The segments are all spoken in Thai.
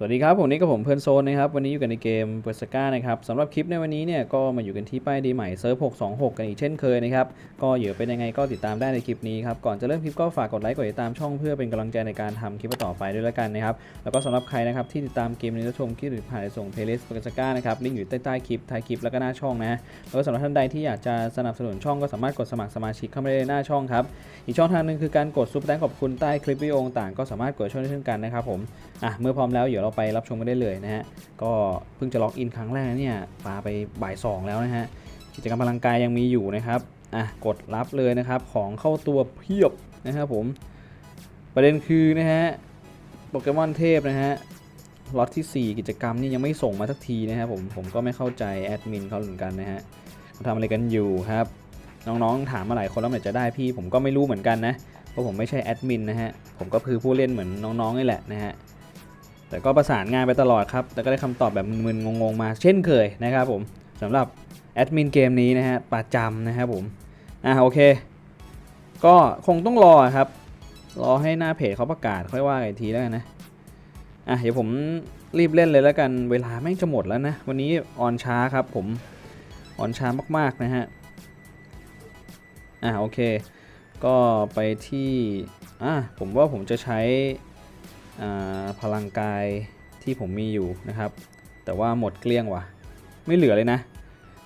สวัสดีครับ ผมนี่กับผมเพื่อนโซนนะครับ วันนี้อยู่กันในเกมเปอร์สก้านะครับสำหรับคลิปในวันนี้เนี่ยก็มาอยู่กันที่ป้ายดีใหม่เซิร์ฟ626 กันอีกเช่นเคยนะครับ ก็เหยื่อเป็นยังไงก็ติดตามได้ในคลิปนี้ครับ ก่อนจะเริ่มคลิปก็ฝากกดไลค์กดติดตามช่องเพื่อเป็นกำลังใจในการทำคลิปต่อไปด้วยละกันนะครับ แล้วก็สำหรับใครนะครับที่ติดตามเกมนี้และชมคลิปหรือผ่านส่งเพลย์ลิสต์เปอร์สก้านะครับลิงก์อยู่ใต้ใต้คลิปท้ายคลิปแล้วก็หน้าช่องนะแล้วก็สำหรับท่านใดที่อยากจะสนับสนุนช่องก็สามารถกดสมัครสมาชิกเข้ามาได้ในหน้าช่องครับอีกช่องทางหนึ่งคือการกดซุปเปอร์แตงขอบคุณใต้คลิปวิดีโอต่างก็สามารถกดช่วยได้เช่นกันนะครับผม อะเมื่อพร้อมแล้วเดี๋ยวเราไปรับชมกันได้เลยนะฮะก็เพิ่งจะล็อกอินครั้งแรกเนี่ยปาไปบ่ายสองแล้วนะฮะกิจกรรมพลังกายยังมีอยู่นะครับอะกดรับเลยนะครับของเข้าตัวเพียบนะครับผมประเด็นคือนะฮะโปเกมอนเทพนะฮะล็อตที่ 4 กิจกรรมนี่ยังไม่ส่งมาสักทีนะครับผมผมก็ไม่เข้าใจแอดมินเขาเหมือนกันนะฮะเขาทำอะไรกันอยู่ครับน้องๆถามมาหลายคนแล้วเมื่อจะได้พี่ผมก็ไม่รู้เหมือนกันนะเพราะผมไม่ใช่แอดมินนะฮะผมก็คือผู้เล่นเหมือนน้องๆนี่แหละนะฮะ แต่ก็ประสานงานไปตลอดครับ แต่ก็ได้คำตอบแบบมึนๆงงๆมา เช่นเคยนะครับผมสำหรับแอดมินเกมนี้นะฮะประจำนะครับผมอะโอเค ก็คงต้องรอครับ รอให้หน้าเพจเขาประกาศค่อยว่ากันอีกทีแล้วกันนะอะเดี๋ยวผมรีบเล่นเลยแล้วกันเวลาแม่งจะหมดแล้วนะ วันนี้ออนช้าครับผมออนช้ามากๆนะฮะอะโอเค ก็ไปที่อะผมว่าผมจะใช้ พลังกายที่ผมมีอยู่นะครับ แต่ว่าหมดเกลี้ยงว่ะ ไม่เหลือเลยนะ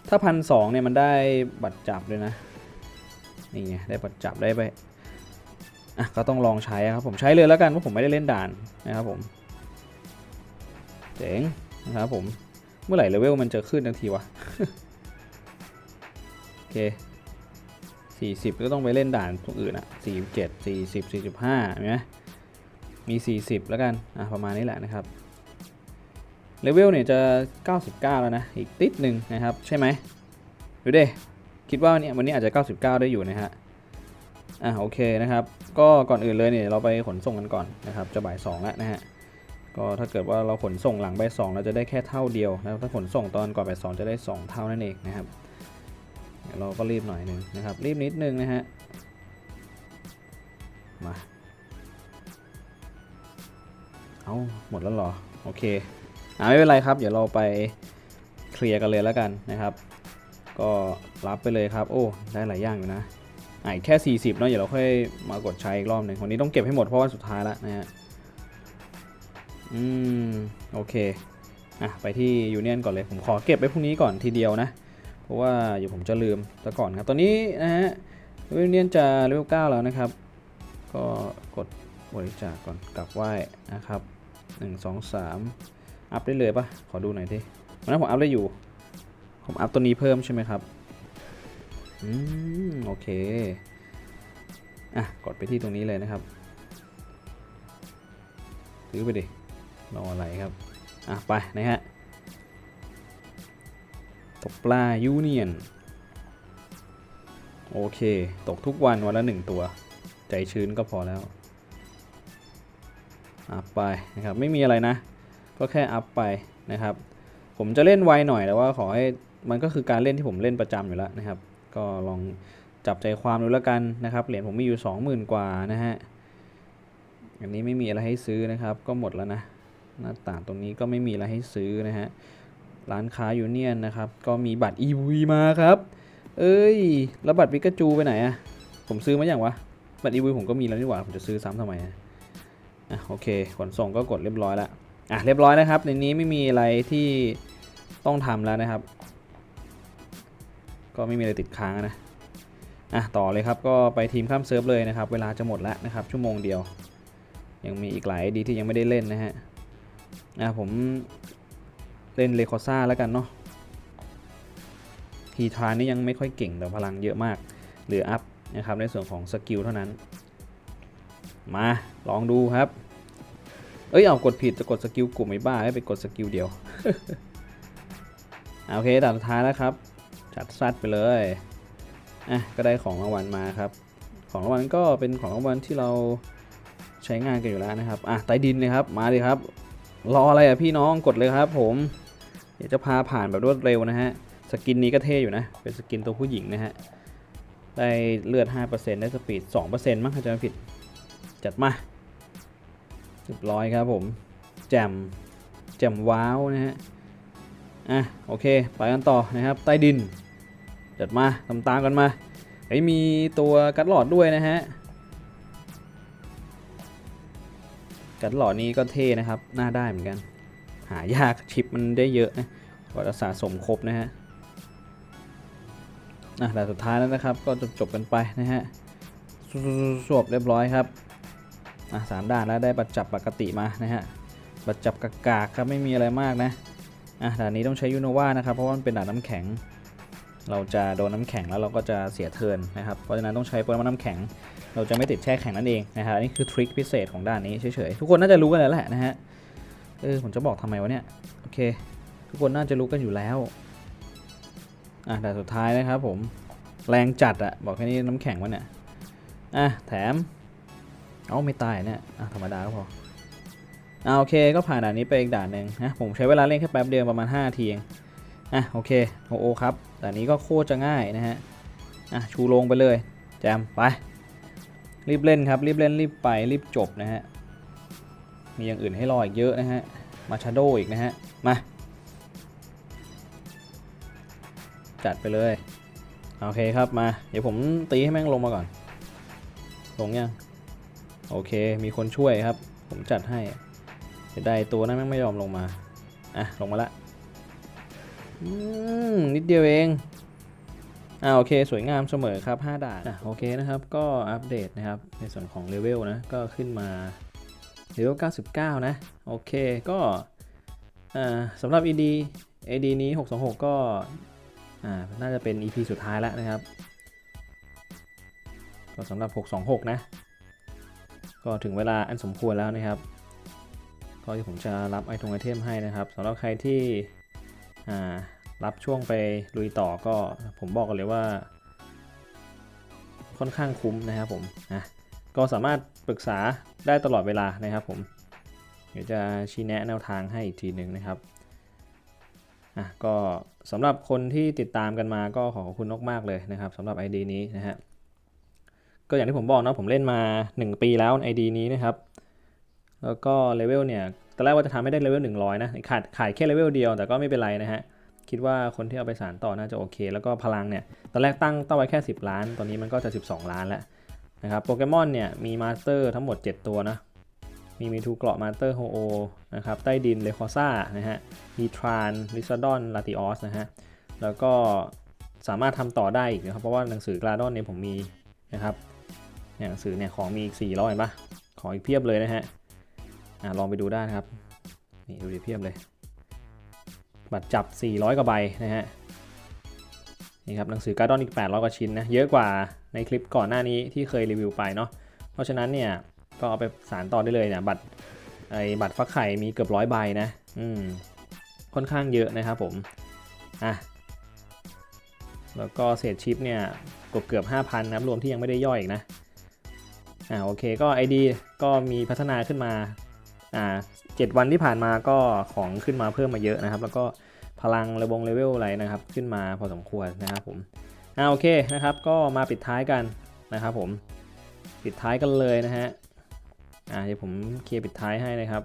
ถ้าพันสองเนี่ยมันได้บัตรจับเลยนะ นี่ไงได้บัตรจับได้ไปอะก็ต้องลองใช้ครับผมใช้เลยแล้วกันเพราะผมไม่ได้เล่นด่านนะครับผมเจ๋งนะครับผมเมื่อไหร่เลเวลมันจะขึ้นทันทีวะโอเค40 ก็ต้องไปเล่นด่านพวกอื่นอะ47 40 45เห็นไหม มี 40 แล้วกันอะประมาณนี้แหละนะครับเลเวลเนี่ยจะ 99 แล้วนะ อีกติดหนึ่งนะครับ ใช่ไหมดูเดิคิดว่าเนี่ยวันนี้อาจจะ 99 ได้อยู่นะฮะอะโอเคนะครับ ก็ก่อนอื่นเลยเนี่ยเราไปขนส่งกันก่อนนะครับ จะบ่าย2แล้วนะฮะก็ถ้าเกิดว่าเราขนส่งหลังบ่าย2เราจะได้แค่เท่าเดียวนะครับถ้าขนส่งตอนก่อนบ่าย2จะได้ 2 เท่านั่นเองนะครับเดี๋ยวเราก็รีบหน่อยหนึ่งนะครับ รีบนิดนึงนะฮะมา เอาหมดแล้วเหรอ โอเคอ่าไม่เป็นไรครับ เดี๋ยวเราไปเคลียร์กันเลยแล้วกันนะครับ ก็รับไปเลยครับ โอ้ได้หลายอย่างอยู่นะอ่าอีกแค่ 40เนาะเดี๋ยวเราค่อยมากดใช้อีกรอบหนึ่งวันนี้ต้องเก็บให้หมดเพราะวันสุดท้ายแล้วนะฮะอืมโอเคอะไปที่ยูเนียนก่อนเลยผมขอเก็บไว้พรุ่งนี้ก่อนทีเดียวนะ เพราะว่าเดี๋ยวผมจะลืมซะก่อนครับ ตอนนี้นะฮะยูเนียนจะเลเวล9แล้วนะครับ ก็กดบริจาคก่อนกลับไหว้นะครับ หนึ่งสองสามอัพได้เลยปะขอดูหน่อยดิวันนั้นผมอัพได้อยู่ ผมอัพตัวนี้เพิ่มใช่ไหมครับ อืม โอเค อะ กดไปที่ตรงนี้เลยนะครับซื้อไปดิรออะไรครับ อะ ไป นะฮะ ตกปลายูเนียน โอเค ตกทุกวันวันละหนึ่งตัว ใจชื้นก็พอแล้ว อัพไปนะครับไม่มีอะไรนะ ก็แค่อัพไปนะครับ ผมจะเล่นไวหน่อยแต่ว่าขอให้มันก็คือการเล่นที่ผมเล่นประจำอยู่แล้วนะครับ ก็ลองจับใจความดูแล้วกันนะครับเหรียญผมมีอยู่ 20,000 กว่านะฮะอันนี้ไม่มีอะไรให้ซื้อนะครับ ก็หมดแล้วนะหน้าต่างตรงนี้ก็ไม่มีอะไรให้ซื้อนะฮะร้านค้ายูเนียนนะครับ ก็มีบัตร EV มาครับ เอ้ย แล้วบัตรปิกาจูไปไหนอะผมซื้อมาอย่างวะ บัตร EV ผมก็มีแล้วนี่หว่า ผมจะซื้อซ้ำทำไมอะ อะโอเคขนส่งก็กดเรียบร้อยแล้วอะเรียบร้อยนะครับ ในนี้ไม่มีอะไรที่ต้องทำแล้วนะครับ ก็ไม่มีอะไรติดค้างนะอะต่อเลยครับก็ไปทีมข้ามเซิร์ฟเลยนะครับ เวลาจะหมดแล้วนะครับ ชั่วโมงเดียว ยังมีอีกหลายดีที่ยังไม่ได้เล่นนะฮะอะผมเล่นเลคอซ่าแล้วกันเนาะทีทานนี่ยังไม่ค่อยเก่งแต่พลังเยอะมาก เหลืออัพนะครับในส่วนของสกิลเท่านั้น มาลองดูครับ เอ้ยเอากดผิดจะกดสกิลกลุ่มไม่บ้าให้ไปกดสกิลเดียวโอเคด่านสุดท้ายแล้วครับ จัดซัดไปเลยอะก็ได้ของรางวัลมาครับ ของรางวัลก็เป็นของรางวัลที่เราใช้งานกันอยู่แล้วนะครับอะใต้ดินเลยครับมาเลยครับ รออะไรอะพี่น้องกดเลยครับ ผมเดี๋ยวจะพาผ่านแบบรวดเร็วนะฮะสกินนี้ก็เท่อยู่นะ เป็นสกินตัวผู้หญิงนะฮะได้เลือด 5%ได้สปีด 2%มั้งถ้าจำไม่ผิด จัดมาเรียบร้อยครับผม แจมแจมว้าวนะฮะ อะโอเค ไปกันต่อนะครับ ใต้ดิน จัดมาตามตามกันมาไอ้มีตัวกัดหลอดด้วยนะฮะ กัดหลอดนี้ก็เท่นะครับน้าได้เหมือนกัน หายากชิปมันได้เยอะนะกว่าจะสะสมครบนะฮะอะแต่สุดท้ายแล้วนะครับ ก็จบจบกันไปนะฮะสวบเรียบร้อยครับ อะสามด่านแล้วได้บัตรจับปกติมานะฮะบัตรจับกากๆครับไม่มีอะไรมากนะอะด่านนี้ต้องใช้ยูโนวานะครับเพราะว่ามันเป็นด่านน้ำแข็ง เราจะโดนน้ำแข็งแล้วเราก็จะเสียเทินนะครับเพราะฉะนั้นต้องใช้ปรแกรมน้ำแข็ง เราจะไม่ติดแช่แข็งนั่นเองนะครับอันนี้คือทริคพิเศษของด่านนี้เฉยๆทุกคนน่าจะรู้กันแล้วแหละนะฮะเออผมจะบอกทำไมวะเนี่ยโอเค ทุกคนน่าจะรู้กันอยู่แล้วอะด่านสุดท้ายนะครับผมแรงจัดอะบอกแค่นี้น้ำแข็งวะเนี่ยอะแถม เอาไม่ตายเนี่ยอะธรรมดาก็พออ่าโอเคก็ผ่านด่านนี้ไปอีกด่านหนึ่งนะผมใช้เวลาเล่นแค่แป๊บเดียวประมาณ5นาทีเองอะโอเคโอโอครับด่านนี้ก็โคตรจะง่ายนะฮะอะชูลงไปเลยแจมไปรีบเล่นครับรีบเล่นรีบไปรีบจบนะฮะมีอย่างอื่นให้รออีกเยอะนะฮะมาชาโดอีกนะฮะมาจัดไปเลยโอเคครับมาเดี๋ยวผมตีให้แม่งลงมาก่อนลงยัง โอเค มีคนช่วยครับ ผมจัดให้เสียดายตัวนั้นไม่ยอมลงมา อะ ลงมาละอืมนิดเดียวเองอ่าโอเคสวยงามเสมอครับ 5 ด่านอะโอเคนะครับ ก็อัปเดตนะครับ ในส่วนของเลเวลนะ ก็ขึ้นมาเลเวล 99 นะ โอเคก็อ่าสำหรับ ED AD นี้ 626 ก็อ่าน่าจะเป็น EP สุดท้ายแล้วนะครับ ก็สำหรับ 626 นะ ก็ถึงเวลาอันสมควรแล้วนะครับ ก็ที่ผมจะรับไอทงไอเทมให้นะครับสำหรับใครที่รับช่วงไปลุยต่อก็ผมบอกกันเลยว่า ค่อนข้างคุ้มนะครับผมนะก็สามารถปรึกษาได้ตลอดเวลานะครับผมเดี๋ยวจะชี้แนะแนวทางให้อีกทีหนึ่งนะครับอะก็สำหรับคนที่ติดตามกันมาก็ขอขอบคุณมากๆเลยนะครับสำหรับ ID นี้นะฮะ ก็อย่างที่ผมบอกนะผมเล่นมา 1 ปีแล้ว ID นี้นะครับ แล้วก็เลเวลเนี่ยตอนแรกว่าจะทำให้ได้เลเวล100 นะขาดขายแค่เลเวลเดียวแต่ก็ไม่เป็นไรนะฮะ คิดว่าคนที่เอาไปสารต่อน่าจะโอเค แล้วก็พลังเนี่ย ตอนแรกตั้งตั้งไว้แค่ 10 ล้าน ตอนนี้มันก็จะ 12 ล้านแล้วนะครับโปเกมอนเนี่ยมีมาสเตอร์ทั้งหมด 7 ตัวนะมีมีทูเกราะมาสเตอร์โฮโอนะครับใต้ดินเลคอซ่านะฮะมีทรานลิซาดอนลาติออสนะฮะแล้วก็สามารถทำต่อได้อีกนะครับเพราะว่าหนังสือกราดอนเนี่ยผมมีนะครับ หนังสือเนี่ยของมีอีก400เห็นปะของอีกเพียบเลยนะฮะอะลองไปดูได้นะครับนี่ดูดิเพียบเลย บัตรจับ 400กว่าใบนะฮะนี่ครับหนังสือการ์ดอนอีก 800 กว่าชิ้นนะเยอะกว่าในคลิปก่อนหน้านี้ที่เคยรีวิวไปเนาะเพราะฉะนั้นเนี่ยก็เอาไปสารต่อได้เลยเนี่ยบัตรไอ้บัตรฟักไข่มีเกือบร้อยใบนะอืมค่อนข้างเยอะนะครับผมอะแล้วก็เศษชิปเนี่ยเกือบเกือบ5,000นะครับรวมที่ยังไม่ได้ย่อยอีกนะ อ่าโอเคก็ ID ก็มีพัฒนาขึ้นมาอ่าเจ็ดวันที่ผ่านมาก็ของขึ้นมาเพิ่มมาเยอะนะครับ แล้วก็พลังระบงเลเวลอะไรนะครับ ขึ้นมาพอสมควรนะครับผมอ่าโอเคนะครับ ก็มาปิดท้ายกันนะครับผมปิดท้ายกันเลยนะฮะอ่าเดี๋ยวผมเคลียร์ปิดท้ายให้นะครับ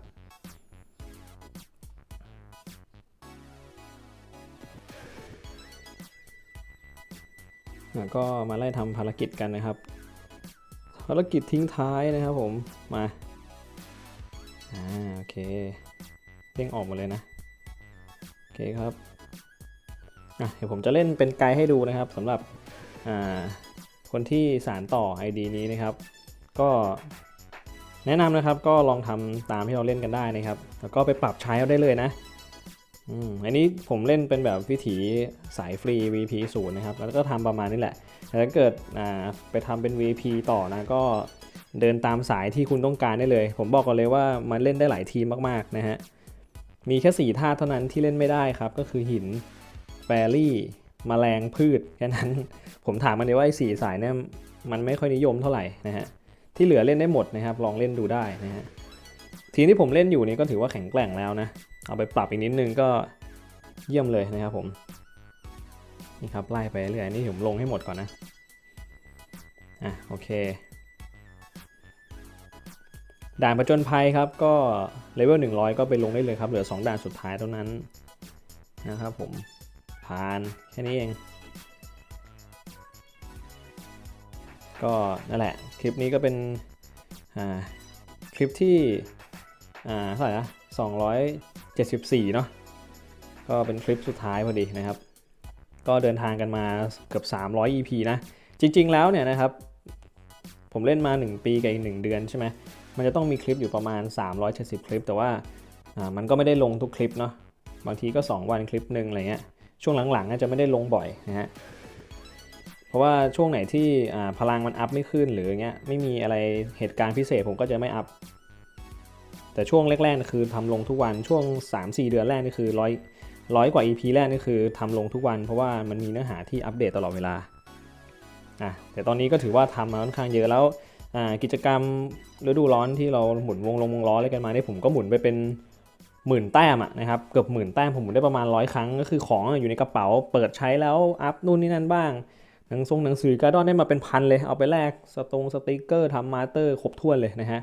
แล้วก็มาไล่ทำภารกิจกันนะครับ ภารกิจทิ้งท้ายนะครับผม มา อ่า โอเคเร่งออกหมาเลยนะ โอเคครับ อะ เดี๋ยวผมจะเล่นเป็นไกด์ให้ดูนะครับสำหรับ อ่า คนที่สารต่อ ID นี้นะครับ ก็แนะนำนะครับก็ลองทำตามที่เราเล่นกันได้นะครับ แล้วก็ไปปรับใช้เอาได้เลยนะ อืมอันนี้ผมเล่นเป็นแบบวิถีสายฟรี VP 0นะครับ แล้วก็ทำประมาณนี้แหละแต่ถ้าเกิดอ่าไปทำเป็น VP ต่อนะก็เดินตามสายที่คุณต้องการได้เลย ผมบอกก่อนเลยว่ามันเล่นได้หลายทีมมากๆนะฮะ มีแค่ 4 ท่าเท่านั้นที่เล่นไม่ได้ครับ ก็คือหินแฟรี่มแมลงพืชแค่นั้น ผมถามมันเลยว่าไอ้สี่สายเนี่ยมันไม่ค่อยนิยมเท่าไหร่นะฮะ ที่เหลือเล่นได้หมดนะครับ ลองเล่นดูได้นะฮะ ทีมที่ผมเล่นอยู่นี่ก็ถือว่าแข็งแกร่งแล้วนะ เอาไปปรับอีกนิดนึงก็เยี่ยมเลยนะครับผม นี่ครับไล่ไปเรื่อยนี่ผมลงให้หมดก่อนนะ อะโอเค ด่านผจญภัยครับก็เลเวล100 ก็ไปลงได้เลยครับ เหลือ 2 ด่านสุดท้ายเท่านั้นนะครับผม ผ่านแค่นี้เอง ก็นั่นแหละ คลิปนี้ก็เป็นอ่าคลิปที่อ่าเท่าไหร่นะ 74 เนาะก็เป็นคลิปสุดท้ายพอดีนะครับ ก็เดินทางกันมาเกือบ 300 EP นะ จริง ๆ แล้วเนี่ยนะครับ ผมเล่นมา 1 ปีกับอีก 1 เดือนใช่ไหมมันจะต้องมีคลิปอยู่ประมาณ 370 คลิป แต่ว่าอ่ามันก็ไม่ได้ลงทุกคลิปเนาะบางทีก็ 2 วันคลิปหนึ่งอะไรเงี้ยช่วงหลังๆอาจจะไม่ได้ลงบ่อยนะฮะเพราะว่าช่วงไหนที่อ่าพลังมันอัพไม่ขึ้นหรืออย่างเงี้ยไม่มีอะไรเหตุการณ์พิเศษผมก็จะไม่อัพ แต่ช่วงแรกๆคือทำลงทุกวันช่วง 3-4 เดือนแรกนี่คือร้อยร้อยกว่า EP แรกนี่คือทำลงทุกวันเพราะว่ามันมีเนื้อหาที่อัปเดตตลอดเวลาอะแต่ตอนนี้ก็ถือว่าทำมาค่อนข้างเยอะแล้วอ่ากิจกรรมฤดูร้อนที่เราหมุนวงลงวงล้ออะไรกันมาเนี่ยผมก็หมุนไปเป็นหมื่นแต้มอะนะครับเกือบหมื่นแต้มผมหมุนได้ประมาณร้อยครั้งก็คือของอยู่ในกระเป๋าเปิดใช้แล้วอัพนู่นนี่นั่นบ้างหนังทรงหนังสือการ์ดอนได้มาเป็นพันเลยเอาไปแลกสตงสติกเกอร์ทำมาสเตอร์ครบถ้วนเลยนะฮะ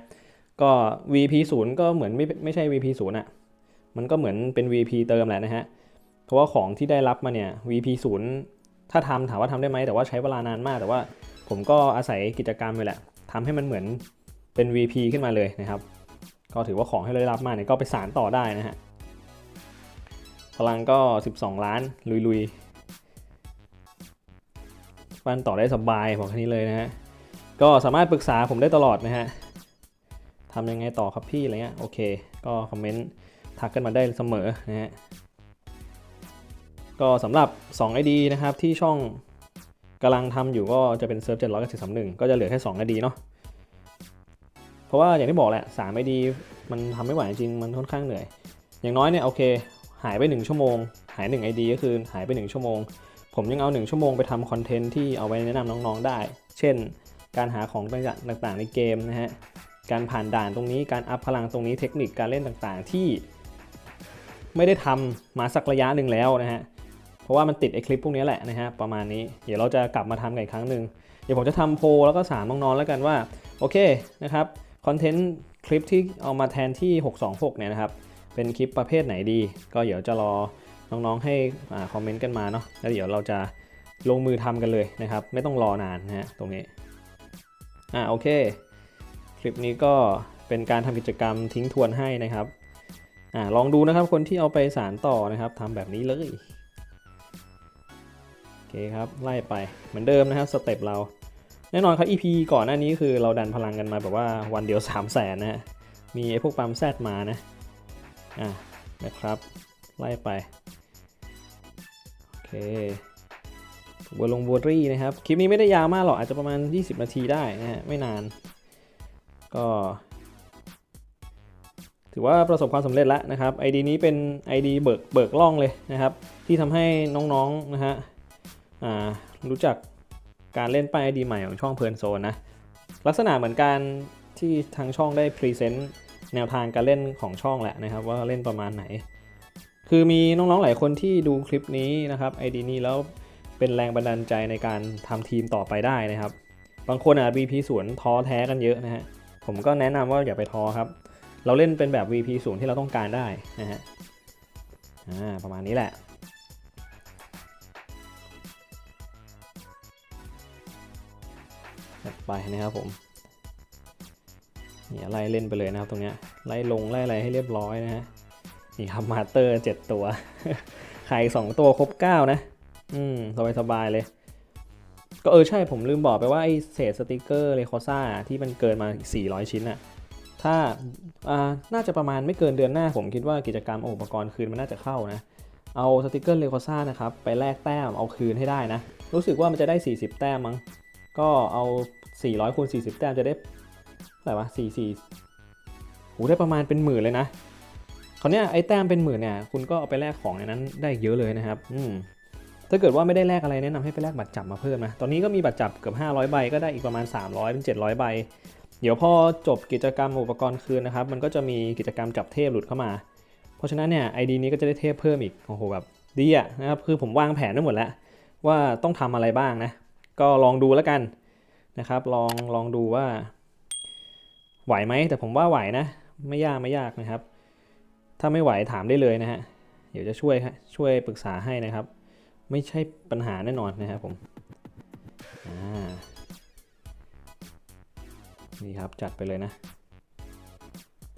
ก็ VP 0ก็เหมือนไม่ไม่ใช่ VP 0อะมันก็เหมือนเป็น VP เติมแหละนะฮะ เพราะว่าของที่ได้รับมาเนี่ย VP 0ถ้าทำถามว่าทำได้ไหมแต่ว่าใช้เวลานานมาก แต่ว่าผมก็อาศัยกิจกรรมไปแหละทำให้มันเหมือนเป็น VP ขึ้นมาเลยนะครับ ก็ถือว่าของที่ได้รับมาเนี่ยก็ไปสารต่อได้นะฮะ พลังก็ 12 ล้านลุยๆปั้นต่อได้สบายบอกแค่นี้เลยนะฮะ ก็สามารถปรึกษาผมได้ตลอดนะฮะ ทำยังไงต่อครับพี่อะไรเงี้ยโอเค ก็คอมเมนต์ทักกันมาได้เสมอนะฮะก็สำหรับ 2 ID นะครับที่ช่องกำลังทำอยู่ก็จะเป็นเซิร์ฟ700กับ431ก็จะเหลือแค่2 ID เนาะเพราะว่าอย่างที่บอกแหละ3 ID มันทำไม่ไหวจริงมันค่อนข้างเหนื่อย อย่างน้อยเนี่ยโอเค หายไป 1 ชั่วโมง หาย1 ID ก็คือหายไป 1 ชั่วโมง ผมยังเอา 1 ชั่วโมงไปทำคอนเทนต์ที่เอาไว้แนะนำน้องๆได้ เช่น การหาของต่างๆในเกมนะฮะ การผ่านด่านตรงนี้การอัพพลังตรงนี้เทคนิคการเล่นต่างๆ ที่ไม่ได้ทำมาสักระยะหนึ่งแล้วนะฮะเพราะว่ามันติดไอคลิปพวกนี้แหละนะฮะประมาณนี้เดี๋ยวเราจะกลับมาทำกันอีกครั้งหนึ่งเดี๋ยวผมจะทำโพลแล้วก็สามน้องๆแล้วกันว่าโอเคนะครับคอนเทนต์คลิปที่เอามาแทนที่ 626 เนี่ยนะครับ เป็นคลิปประเภทไหนดี ก็เดี๋ยวจะรอน้องๆให้อคอมเมนต์กันมาเนาะแล้วเดี๋ยวเราจะลงมือทำกันเลยนะครับ ไม่ต้องรอนานนะฮะตรงนี้อ่าโอเค ลิปนี้ก็เป็นการทำกิจกรรมทิ้งทวนให้นะครับอ่าลองดูนะครับคนที่เอาไปสารต่อนะครับทำแบบนี้เลยโอเคครับไล่ไปเหมือนเดิมนะครับสเต็ปเราแน่นอนครับ EP ก่อนหน้านี้คือเราดันพลังกันมาแบบว่าวันเดียว 3 0 0แสนนะฮะมีไอ้พวกปั๊มแซดมานะอะนะครับไล่ไปโอเคบัวลงบัวรี่นะครับ คลิปนี้ไม่ได้ยาวมากหรอกอาจจะประมาณ 20 นาทีได้นะฮะไม่นาน ก็ถือว่าประสบความสำเร็จแล้วนะครับ ID นี้เป็น ID เบิกเบิกล่องเลยนะครับ ที่ทำให้น้องๆนะฮะรู้จักการเล่นป้าย ID ใหม่ของช่องเพลินโซนนะลักษณะเหมือนการที่ทางช่องได้พรีเซนต์แนวทางการเล่นของช่องแหละนะครับ ว่าเล่นประมาณไหน คือมีน้องๆหลายคนที่ดูคลิปนี้นะครับ ID นี้แล้วเป็นแรงบันดาลใจในการทำทีมต่อไปได้นะครับ บางคนอาจ VP สวนท้อแท้กันเยอะนะฮะ ผมก็แนะนำว่าอย่าไปท้อครับ เราเล่นเป็นแบบ VP ศูนย์ที่เราต้องการได้นะฮะอ่าประมาณนี้แหละไปนะครับผมนี่ไล่เล่นไปเลยนะครับตรงเนี้ยไล่ลงไล่อะไรให้เรียบร้อยนะฮะนี่ครับมาเตอร์ 7 ตัว ไข่2ตัวครบ 9 นะ อืมสบายสบายเลย ก็เออใช่ผมลืมบอกไปว่าไอ้เศษสติกเกอร์เลโคซ่าที่มันเกินมาอีก 400 ชิ้นอะถ้าอ่าน่าจะประมาณไม่เกินเดือนหน้า ผมคิดว่ากิจกรรมอุปกรณ์คืนมันน่าจะเข้านะ เอาสติกเกอร์เลโคซ่านะครับไปแลกแต้มเอาคืนให้ได้นะ รู้สึกว่ามันจะได้ 40 แต้มมั้ง ก็เอา 400คูณ40 แต้มจะได้เท่าไหร่วะ44โหได้ประมาณเป็นหมื่นเลยนะคราวเนี้ยไอ้แต้มเป็นหมื่นเนี่ยคุณก็เอาไปแลกของในนั้นได้เยอะเลยนะครับ อืม ถ้าเกิดว่าไม่ได้แลกอะไรแนะนำให้ไปแลกบัตรจับมาเพิ่มนะ ตอนนี้ก็มีบัตรจับเกือบ 500 ใบก็ได้อีกประมาณ 300 เป็น 700 ใบ เดี๋ยวพอจบกิจกรรมอุปกรณ์คืนนะครับ มันก็จะมีกิจกรรมจับเทพหลุดเข้ามา เพราะฉะนั้นเนี่ยไอดีนี้ก็จะได้เทพเพิ่มอีก โอ้โหแบบดีอะนะครับ คือผมวางแผนไว้หมดแล้ว ว่าต้องทำอะไรบ้างนะ ก็ลองดูแล้วกันนะครับ ลองลองดูว่า ไหวไหม แต่ผมว่าไหวนะ ไม่ยากไม่ยากนะครับ ถ้าไม่ไหวถามได้เลยนะฮะ เดี๋ยวจะช่วยช่วยปรึกษาให้นะครับ ไม่ใช่ปัญหาแน่นอนนะครับผมนี่ครับจัดไปเลยนะ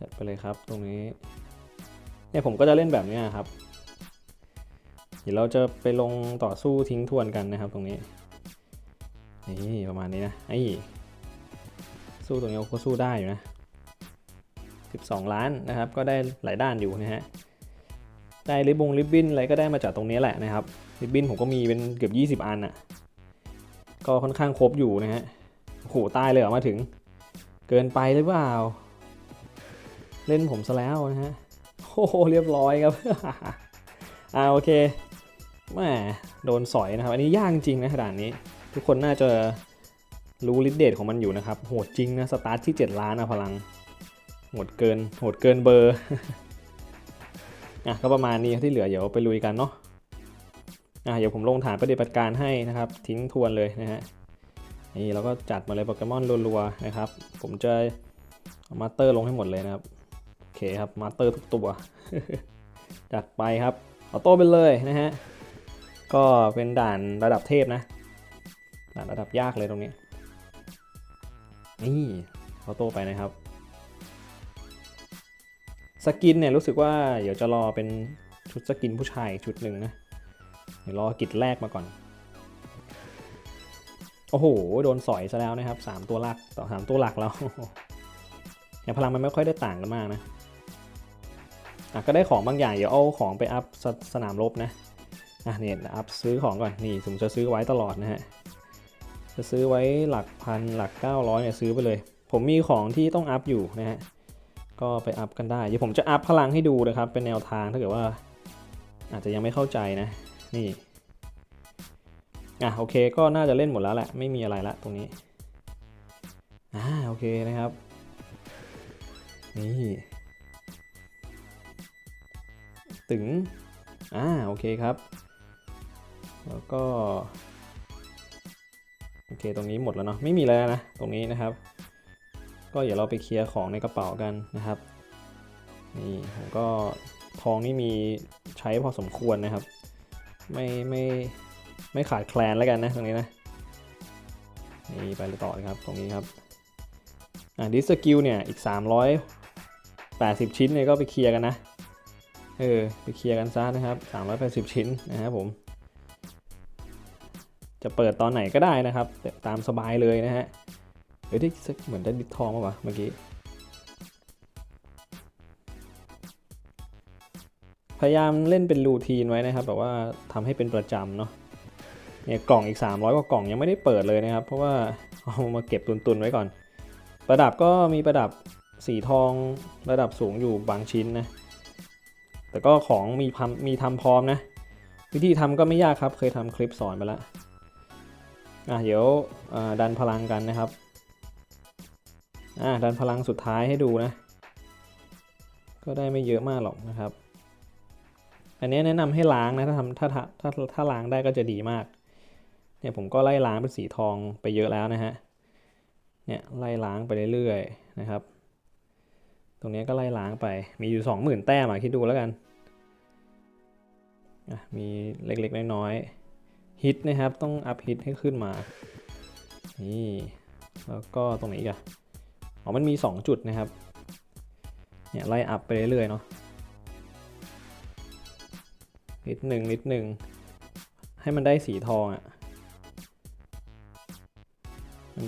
จัดไปเลยครับตรงนี้เนี่ยผมก็จะเล่นแบบนี้ครับเดี๋ยวเราจะไปลงต่อสู้ทิ้งทวนกันนะครับตรงนี้นี่ประมาณนี้นะไอ้สู้ตรงนี้ก็สู้ได้อยู่นะ 12 ล้านนะครับ ก็ได้หลายด้านอยู่นะฮะได้ริบบงริบบิ้นอะไรก็ได้มาจากตรงนี้แหละนะครับ ริบบิ้นผมก็มีเป็นเกือบ 20 อันอะ่ะ ก็ค่อนข้างครบอยู่นะฮะโอ้โหตายเลยเหรอมาถึง เกินไปหรือเปล่า เล่นผมซะแล้วนะฮะโอ้โหเรียบร้อยครับอ่าโอเคแหมโดนสอยนะครับ อันนี้ยากจริงนะด่านนี้ ทุกคนน่าจะรู้ลิดเดตของมันอยู่นะครับ โหดจริงนะสตาร์ทที่ 7 ล้านนะพลังโหดเกินโหดเกินเบอร์อะก็ประมาณนี้ที่เหลือเดี๋ยวไปลุยกันเนาะ อะเดี๋ยวผมลงฐานปฏิบัติการให้นะครับ ทิ้งทวนเลยนะฮะนี่เราก็จัดมาเลยโปเกมอนรัวๆนะครับ ผมจะมาสเตอร์ลงให้หมดเลยนะครับ โอเคครับมาสเตอร์ทุกตัว จัดไปครับออโต้ไปเลยนะฮะ ก็เป็นด่านระดับเทพนะ ด่านระดับยากเลยตรงนี้ นี่ออโต้ไปนะครับ สกินเนี่ยรู้สึกว่าเดี๋ยวจะรอเป็นชุดสกินผู้ชายชุดหนึ่งนะ เดี๋ยวรอกิจแรกมาก่อน โอ้โห โดนสอยซะแล้วนะครับสามตัวหลักต่อสามตัวหลักแล้วเนี่ยพลังมันไม่ค่อยได้ต่างกันมากนะอะก็ได้ของบางอย่างเดี๋ยวเอาของไปอัพสสนามรบนะอะเนี่ยอัพซื้อของก่อนนี่ผมจะซื้อไว้ตลอดนะฮะจะซื้อไว้หลักพันหลัก 900เนี่ยซื้อไปเลย ผมมีของที่ต้องอัพอยู่นะฮะก็ไปอัพกันได้เดี๋ยวผมจะอัพพลังให้ดูนะครับ เป็นแนวทางถ้าเกิดว่า อาจจะยังไม่เข้าใจนะ นี่ อะโอเคก็น่าจะเล่นหมดแล้วแหละไม่มีอะไรละตรงนี้อ่าโอเคนะครับนี่ถึงอ่าโอเคครับ แล้วก็โอเคตรงนี้หมดแล้วเนาะไม่มีแล้วนะตรงนี้นะครับ ก็เดี๋ยวเราไปเคลียร์ของในกระเป๋ากันนะครับนี่ผมก็ทองนี่มีใช้พอสมควรนะครับ ไม่ไม่ ไม่ขาดแคลนแล้วกันนะตรงนี้นะนี่ไปต่อเลยครับตรงนี้ครับอ่าดิสกิลเนี่ยอีก 380 ชิ้นเนี่ยก็ไปเคลียร์กันนะเออไปเคลียร์กันซะนะครับ 380 ชิ้นนะครับผม จะเปิดตอนไหนก็ได้นะครับ ตามสบายเลยนะฮะเฮ้ยที่เหมือนได้ดิททองป่าวะเมื่อกี้ พยายามเล่นเป็นรูทีนไว้นะครับแบบว่าทำให้เป็นประจำเนาะ เนี่ยกล่องอีก 300 กว่ากล่องยังไม่ได้เปิดเลยนะครับ เพราะว่าเอามาเก็บตุนๆไว้ก่อน ประดับก็มีประดับสีทองระดับสูงอยู่บางชิ้นนะ แต่ก็ของมีทำมีทำพร้อมนะ วิธีทำก็ไม่ยากครับ เคยทำคลิปสอนไปแล้วอะเดี๋ยวดันพลังกันนะครับอะดันพลังสุดท้ายให้ดูนะ ก็ได้ไม่เยอะมากหรอกนะครับ อันนี้แนะนำให้ล้างนะ ถ้าทำถ้าถ้าถ้าถ้าล้างได้ก็จะดีมาก เนี่ยผมก็ไล่ล้างเป็นสีทองไปเยอะแล้วนะฮะ เนี่ยไล่ล้างไปเรื่อยๆนะครับ ตรงนี้ก็ไล่ล้างไป มีอยู่ 20,000 แต้มอะคิดดูแล้วกัน มีเล็กๆน้อยๆฮิตนะครับ ต้องอัพฮิตให้ขึ้นมา นี่ แล้วก็ตรงนอีกอะอ๋อมันมี 2 จุดนะครับ เนี่ยไล่อัพไปเรื่อยๆเนาะนิดหนึ่งนิดหนึ่งให้มันได้สีทองอะ่ะ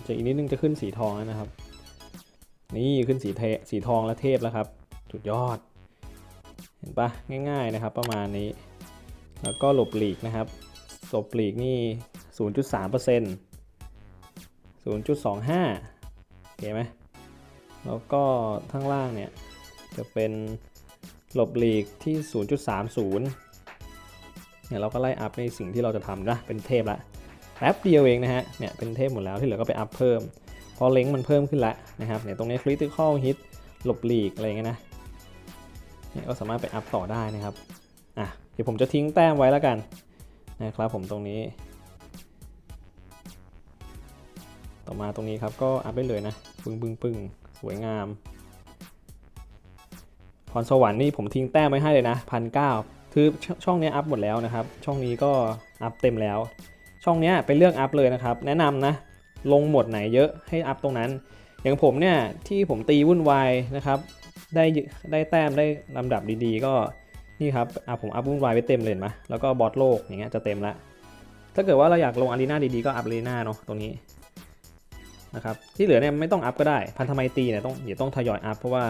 จะอีกนิดนึงจะขึ้นสีทองแล้วนะครับ นี่ขึ้นสีเทสีทองและเทพแล้วครับสุดยอด เห็นปะง่าย ๆนะครับ ประมาณนี้ แล้วก็หลบหลีกนะครับหลบหลีกนี่ 0.3% 0.25โอเคไหมแล้วก็ข้างล่างเนี่ยจะเป็นหลบหลีกที่ 0.30เนี่ยเราก็ไล่อัพในสิ่งที่เราจะทำนะเป็นเทพละ แป๊บเดียวเองนะฮะ เนี่ยเป็นเทพหมดแล้วที่เหลือก็ไปอัพเพิ่ม พอเล้งมันเพิ่มขึ้นแล้วนะครับเนี่ยตรงนี้ critical hit หลบหลีกอะไรเงี้ยนะ เนี่ยก็สามารถไปอัพต่อได้นะครับ อะเดี๋ยวผมจะทิ้งแต้มไว้แล้วกันนะครับผมตรงนี้ ต่อมาตรงนี้ครับก็อัพได้เลยนะปึ้งปึ้งปึ้งสวยงามพรสวรรค์นี่ผมทิ้งแต้มไว้ให้เลยนะพันเคือชช่องนี้อัพหมดแล้วนะครับ ช่องนี้ก็อัพเต็มแล้ว ช่องเนี้ยไปเลือกอัพเลยนะครับ แนะนำนะ ลงหมดไหนเยอะให้อัพตรงนั้น อย่างผมเนี่ยที่ผมตีวุ่นวายนะครับได้ได้แต้มได้ลำดับดีๆ ก็นี่ครับอะผมอัพวุ่นวายไปเต็มเลยนไหมแล้วก็บอสโลกอย่างเงี้ยจะเต็มละถ้าเกิดว่าเราอยากลงอารีนาดีๆก็อัพอารีนาเนาะตรงนี้นะครับที่เหลือเนี่ยไม่ต้องอัพก็ได้พันธไมตรีเนี่ยต้องเดี๋ยวต้องทยอยอัพเพราะว่า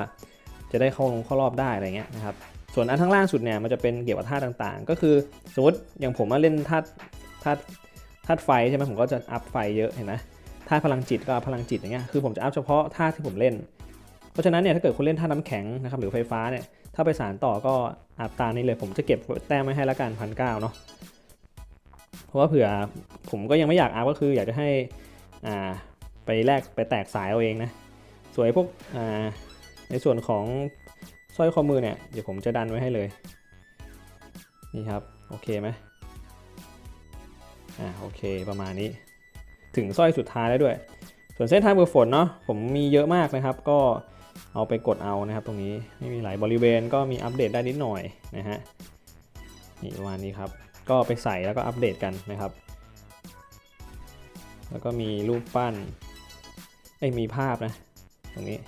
จะได้เข้าลงเข้ารอบได้อะไรเงี้ยนะครับส่วนอันข้างล่างสุดเนี่ยมันจะเป็นเกี่ยวกับธาต่างๆ ก็คือสมมติอย่างผมมาเล่นธาตุธา ธาตุไฟใช่ไหมผมก็จะอัพไฟเยอะเห็นไหมธาตุพลังจิตก็พลังจิตอย่างเงี้ยคือผมจะอัพเฉพาะธาตุที่ผมเล่น เพราะฉะนั้นเนี่ยถ้าเกิดคุณเล่นธาตุน้ำแข็งนะครับหรือไฟฟ้าเนี่ยถ้าไปสารต่อก็อัพตามนี้เลย ผมจะเก็บแต้มไว้ให้ละกันพันเก้าเนาะเพราะว่าเผื่อผมก็ยังไม่อยากอัพก็คืออยากจะให้อ่าไปแลกไปแตกสายเอาเองนะส่วนพวกอ่าในส่วนของสร้อยข้อมือเนี่ยเดี๋ยวผมจะดันไว้ให้เลยนี่ครับโอเคไหม อ่าโอเคประมาณนี้ถึงสร้อยสุดท้ายแล้วด้วย ส่วนเส้นทางเบอร์ฝนเนาะผมมีเยอะมากนะครับ ก็เอาไปกดเอานะครับ ตรงนี้ไม่มีหลายบริเวณก็มีอัปเดตได้นิดหน่อยนะฮะนี่ประมาณนี้ครับ ก็ไปใส่แล้วก็อัปเดตกันนะครับ แล้วก็มีรูปปั้นไอ้มีภาพนะ ตรงนี้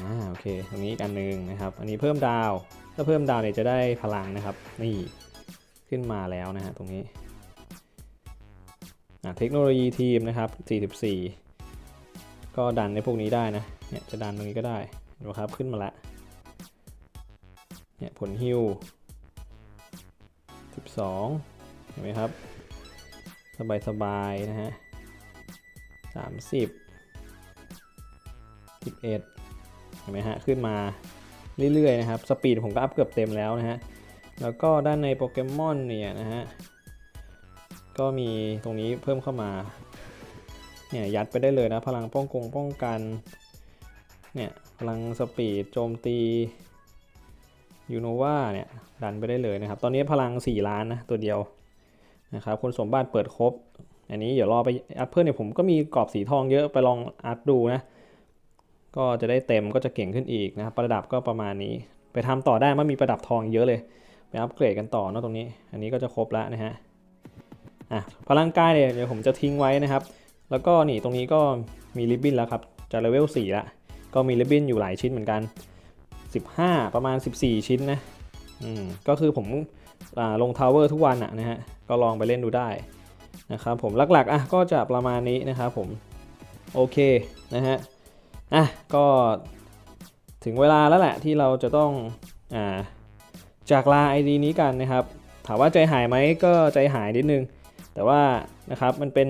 อ่าโอเคตรงนี้อีกอันหนึ่งนะครับ อันนี้เพิ่มดาวถ้าเพิ่มดาวเนี่ยจะได้พลังนะครับ นี่ขึ้นมาแล้วนะฮะตรงนี้ เทคโนโลยีทีมนะครับ 44 ก็ดันในพวกนี้ได้นะเนี่ยจะดันตรงนี้ก็ได้ดูครับขึ้นมาละเนี่ยผลฮิว12 เห็นไหมครับ สบายสบายๆนะฮะ30 11 เห็นไหมฮะขึ้นมาเรื่อยๆนะครับ สปีดผมก็อัพเกือบเต็มแล้วนะฮะ แล้วก็ด้านในโปเกมอนเนี่ยนะฮะ ก็มีตรงนี้เพิ่มเข้ามาเนี่ยยัดไปได้เลยนะ พลังป้องกงป้องกันเนี่ยพลังสปีดโจมตียูโนวาเนี่ยดันไปได้เลยนะครับ ตอนนี้พลัง 4 ล้านนะตัวเดียวนะครับคุณสมบัติเปิดครบ อันนี้เดี๋ยวรอไปอัพเพิ่มเนี่ยผมก็มีกรอบสีทองเยอะไปลองอัพดูนะก็จะได้เต็มก็จะเก่งขึ้นอีกนะครับประดับก็ประมาณนี้ ไปทำต่อได้มันมีประดับทองเยอะเลย ไปอัพเกรดกันต่อเนะตรงนี้ อันนี้ก็จะครบแล้วนะฮะ อะพลังกายเนี่ยเดี๋ยวผมจะทิ้งไว้นะครับ แล้วก็นี่ตรงนี้ก็มีริบบิ้นแล้วครับจะเลเวล4ละก็มีริบบิ้นอยู่หลายชิ้นเหมือนกัน 15 ประมาณ 14 ชิ้นนะอืมก็คือผมอ่าลงทาวเวอร์ทุกวันอะนะฮะก็ลองไปเล่นดูได้นะครับผมหลักๆอะก็จะประมาณนี้นะครับผมโอเคนะฮะอะก็ถึงเวลาแล้วแหละที่เราจะต้องอ่าจากลา ID นี้กันนะครับ ถามว่าใจหายไหมก็ใจหายนิดนึง แต่ว่านะครับมันเป็น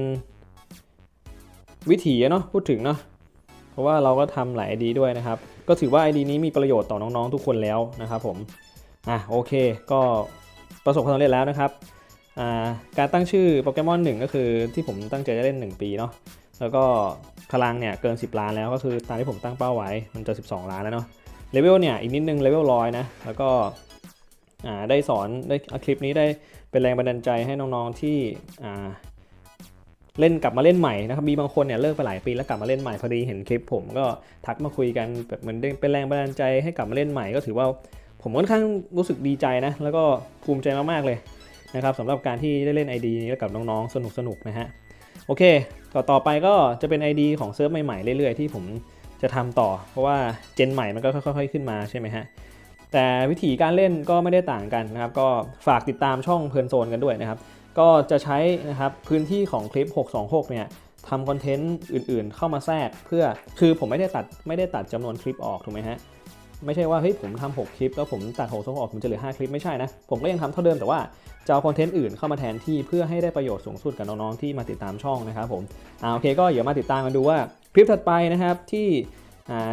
วิถีเนาะพูดถึงเนาะเพราะว่าเราก็ทำหลาย ID ด้วยนะครับ ก็ถือว่า ID นี้มีประโยชน์ต่อน้องๆทุกคนแล้วนะครับผมอะโอเค ก็ประสบความสำเร็จแล้วนะครับการตั้งชื่อโปเกมอนหนึ่งก็คือที่ผมตั้งใจจะเล่น 1 ปีเนาะแล้วก็พลังเนี่ยเกิน 10 ล้านแล้วก็คือตามที่ผมตั้งเป้าไว้มันจะ 12 ล้านแล้วเนาะเลเวลเนี่ยอีกนิดนึงเลเวลร้อยนะแล้วก็ ได้สอนได้คลิปนี้ได้เป็นแรงบันดาลใจให้น้องๆที่เล่นกลับมาเล่นใหม่นะครับมีบางคนเนี่ยเลิกไปหลายปีแล้วกลับมาเล่นใหม่พอดีเห็นคลิป ผมก็ทักมาคุยกันแบบเหมือนเป็นแรงบันดาลใจให้กลับมาเล่นใหม่ก็ถือว่าผมค่อนข้างรู้สึกดีใจนะแล้วก็ภูมิใจมากๆเลยนะครับสำหรับการที่ได้เล่น ID นี้กับน้องๆสนุกๆนะฮะโอเคต่อต่อไปก็จะเป็น ID ของเซิร์ฟใหม่ๆเรื่อยๆ ที่ผมจะทำต่อ เพราะว่าเจนใหม่มันก็ค่อยๆขึ้นมาใช่ไหมฮะ แต่วิธีการเล่นก็ไม่ได้ต่างกันนะครับ ก็ฝากติดตามช่องเพลินโซนกันด้วยนะครับ ก็จะใช้นะครับพื้นที่ของคลิป 626 เนี่ยทำคอนเทนต์อื่นๆ เข้ามาแทรกเพื่อคือผมไม่ได้ตัดไม่ได้ตัดจำนวนคลิปออกถูกไหมฮะไม่ใช่ว่าเฮ้ยผมทำ6คลิปแล้วผมตัด6ส่งออกผมจะเหลือ 5 คลิปไม่ใช่นะ ผมก็ยังทำเท่าเดิมแต่ว่าจะเอาคอนเทนต์อื่นเข้ามาแทนที่เพื่อให้ได้ประโยชน์สูงสุดกับน้องๆที่มาติดตามช่องนะครับผมอ่าโอเคก็เดี๋ยวมาติดตามกันดูว่าคลิปถัดไปนะครับที่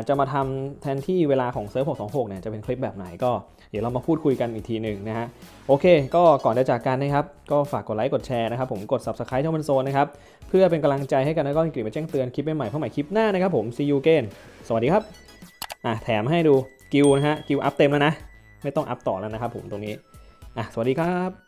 จะมาทำแทนที่เวลาของเซิร์ฟ626เนี่ยจะเป็นคลิปแบบไหนก็เดี๋ยวเรามาพูดคุยกันอีกทีหนึ่งนะฮะโอเค ก็ก่อนจะจากกันนะครับ ก็ฝากกดไลค์กดแชร์นะครับผมกด subscribe ช่องมันโซนนะครับเพื่อเป็นกำลังใจให้กันแล้วก็กลิ่นมาแจ้งเตือนคลิปใหม่ๆเพื่อใหม่คลิปหน้านะครับผม see you again สวัสดีครับอะแถมให้ดูกิลนะฮะกิลอัพเต็มแล้วนะไม่ต้องอัพต่อแล้วนะครับผมตรงนี้อะสวัสดีครับ